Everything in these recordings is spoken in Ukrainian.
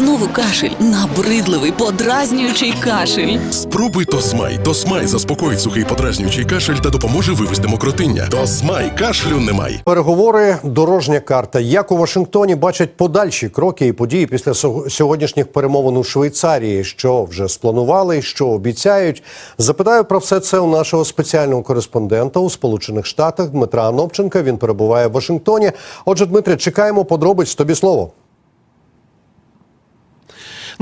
Знову кашель, набридливий, подразнюючий кашель. Спробуй Тосмай. Тосмай заспокоїть сухий подразнюючий кашель та допоможе вивести мокротиння. Тосмай кашлю немає. Переговори, дорожня карта. Як у Вашингтоні бачать подальші кроки і події після сьогоднішніх перемовин у Швейцарії, що вже спланували, що обіцяють. Запитаю про все це у нашого спеціального кореспондента у Сполучених Штатах Дмитра Анопченка. Він перебуває в Вашингтоні. Отже, Дмитре, чекаємо подробиць. Тобі слово.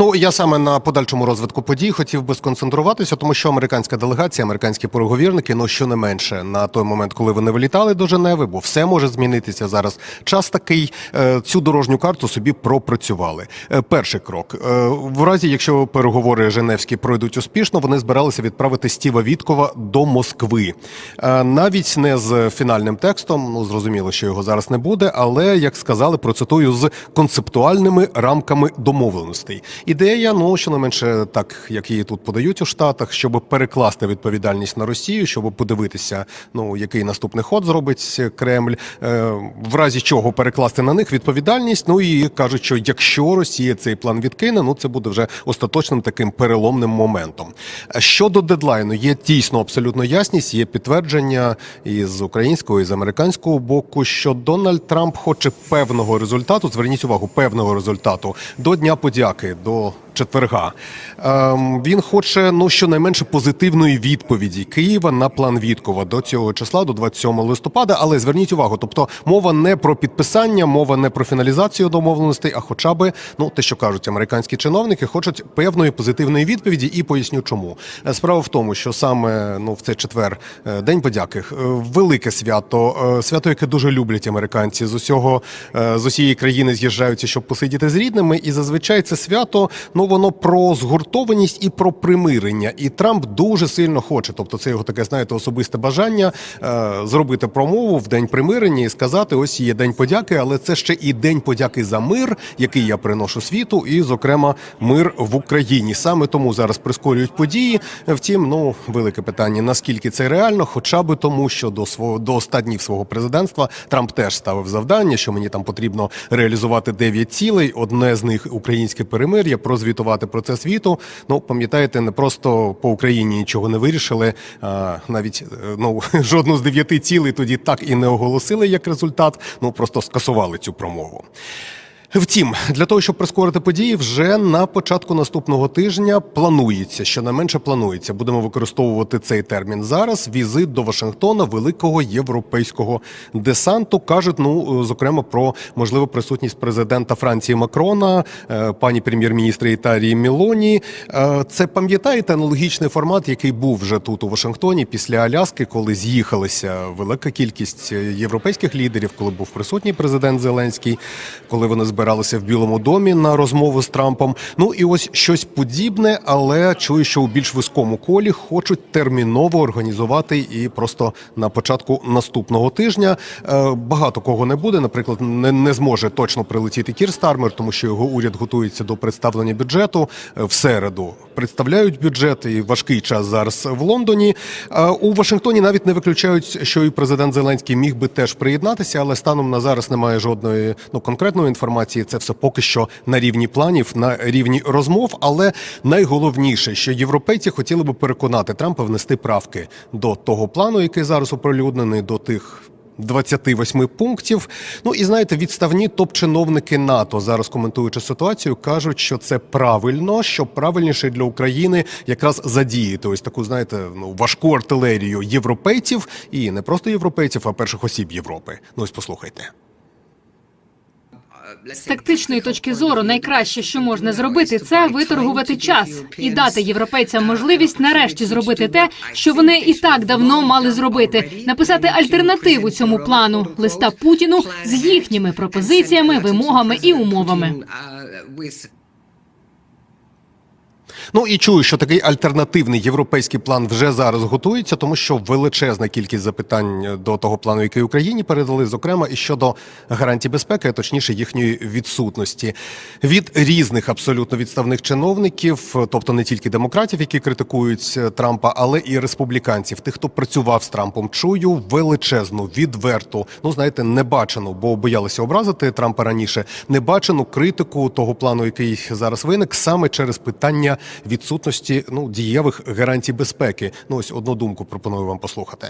Ну я саме на подальшому розвитку подій хотів би сконцентруватися, тому що американська делегація, американські переговірники, ну що не менше на той момент, коли вони вилітали до Женеви, бо все може змінитися зараз. Час такий е, цю дорожню карту собі пропрацювали. Е, Перший крок Е, в разі, якщо переговори Женевські пройдуть успішно, вони збиралися відправити Стіва Віткова до Москви, навіть не з фінальним текстом. Ну зрозуміло, що його зараз не буде, але як сказали, процитую з концептуальними рамками домовленостей. Ідея, ну щонайменше так, як її тут подають у Штатах, щоб перекласти відповідальність на Росію, щоб подивитися, ну який наступний ход зробить Кремль, е, в разі чого перекласти на них відповідальність. Ну і кажуть, що якщо Росія цей план відкине, ну це буде вже остаточним таким переломним моментом. Щодо дедлайну, є дійсно абсолютно ясність, є підтвердження і з українського, і з американського боку, що Дональд Трамп хоче певного результату. Зверніть увагу, певного результату до Дня подяки, до cool. Четверга. Ем, він хоче ну щонайменше позитивної відповіді Києва на план Віткова до цього числа, до 27 листопада. Але зверніть увагу, тобто мова не про підписання, мова не про фіналізацію домовленостей, а хоча би ну те, що кажуть американські чиновники, хочуть певної позитивної відповіді, і поясню, чому Е, справа в тому, що саме ну в цей четвер е, день подяки, е, велике свято, свято, яке дуже люблять американці з усього з усієї країни з'їжджаються, щоб посидіти з рідними, і зазвичай це свято ну воно про згуртованість і про примирення. І Трамп дуже сильно хоче, тобто це його таке, знаєте, особисте бажання е, зробити промову в день примирення і сказати: ось є день подяки, але це ще і день подяки за мир, який я приношу світу, і, зокрема, мир в Україні. Саме тому зараз прискорюють події. Втім, ну велике питання: наскільки це реально, хоча би тому, що до свого до останніх днів свого президентства Трамп теж ставив завдання, що мені там потрібно реалізувати 9 цілей. Одне з них українське перемир'я, прозвітувати про це світу. Ну пам'ятаєте, не просто по Україні нічого не вирішили. Навіть е, ну жодну з дев'яти цілей тоді так і не оголосили як результат. Ну просто скасували цю промову. Втім, для того, щоб прискорити події, вже на початку наступного тижня планується, що не менше планується. Будемо використовувати цей термін зараз. Візит до Вашингтона великого європейського десанту кажуть, ну зокрема про можливу присутність президента Франції Макрона, е, пані прем'єр-міністра Італії Мілоні. Е, Це пам'ятаєте аналогічний формат, який був вже тут у Вашингтоні після Аляски, коли з'їхалися велика кількість європейських лідерів, коли був присутній президент Зеленський, коли вони збиралися в Білому домі на розмову з Трампом. Ну і ось щось подібне, але чую, що у більш вузькому колі хочуть терміново організувати і просто на початку наступного тижня. Е, Багато кого не буде. Наприклад, не, не зможе точно прилетіти Кір Стармер, тому що його уряд готується до представлення бюджету Е, в середу. Представляють бюджет і важкий час зараз в Лондоні. Е, У Вашингтоні навіть не виключають, що і президент Зеленський міг би теж приєднатися, але станом на зараз немає жодної ну конкретної інформації. Це все поки що на рівні планів, на рівні розмов. Але найголовніше, що європейці хотіли би переконати Трампа внести правки до того плану, який зараз оприлюднений, до тих. 28 пунктів. Ну і знаєте, відставні топ-чиновники НАТО зараз коментуючи ситуацію, кажуть, що це правильно, що правильніше для України якраз задіяти ось таку, знаєте, ну важку артилерію європейців і не просто європейців, а перших осіб Європи. Ну ось послухайте. З тактичної точки зору найкраще, що можна зробити, це виторгувати час і дати європейцям можливість нарешті зробити те, що вони і так давно мали зробити: написати альтернативу цьому плану листа Путіну з їхніми пропозиціями, вимогами і умовами. Ну і чую, що такий альтернативний європейський план вже зараз готується, тому що величезна кількість запитань до того плану, який Україні передали, зокрема і щодо гарантій безпеки, а точніше їхньої відсутності. Від різних абсолютно відставних чиновників, тобто не тільки демократів, які критикують Трампа, але і республіканців, тих, хто працював з Трампом, чую величезну, відверту, ну знаєте, небачену, бо боялися образити Трампа раніше, небачену критику того плану, який зараз виник, саме через питання відсутності ну дієвих гарантій безпеки. Ну ось одну думку пропоную вам послухати.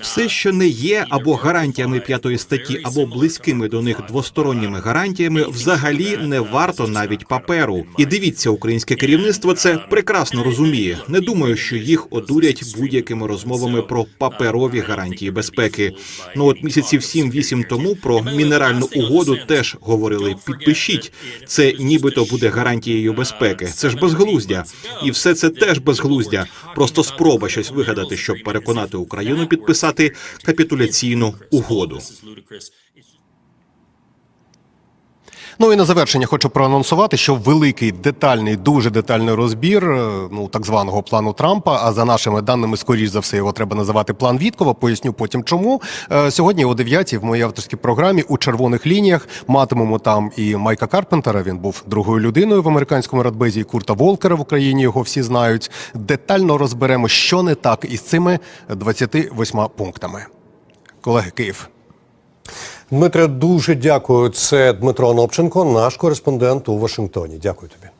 Все, що не є або гарантіями п'ятої статті, або близькими до них двосторонніми гарантіями, взагалі не варто навіть паперу. І дивіться, українське керівництво це прекрасно розуміє. Не думаю, що їх одурять будь-якими розмовами про паперові гарантії безпеки. Ну от місяців 7-8 тому про мінеральну угоду теж говорили. Підпишіть це, нібито буде гарантією безпеки. Це ж безглуздя, і все це теж безглуздя. Просто спроба щось вигадати, щоб переконати Україну підписати капітуляційну угоду. Ну і на завершення хочу проанонсувати, що великий детальний, дуже детальний розбір е, ну так званого плану Трампа. А за нашими даними, скоріш за все, його треба називати план Віткова. Поясню потім, чому Е, сьогодні о 9 в моїй авторській програмі у червоних лініях матимемо там і Майка Карпентера. Він був другою людиною в американському радбезі. і Курта Волкера в Україні його всі знають. Детально розберемо, що не так із цими 28 пунктами. Колеги Київ. Дмитре, дуже дякую. Це Дмитро Нопченко, наш кореспондент у Вашингтоні. Дякую тобі.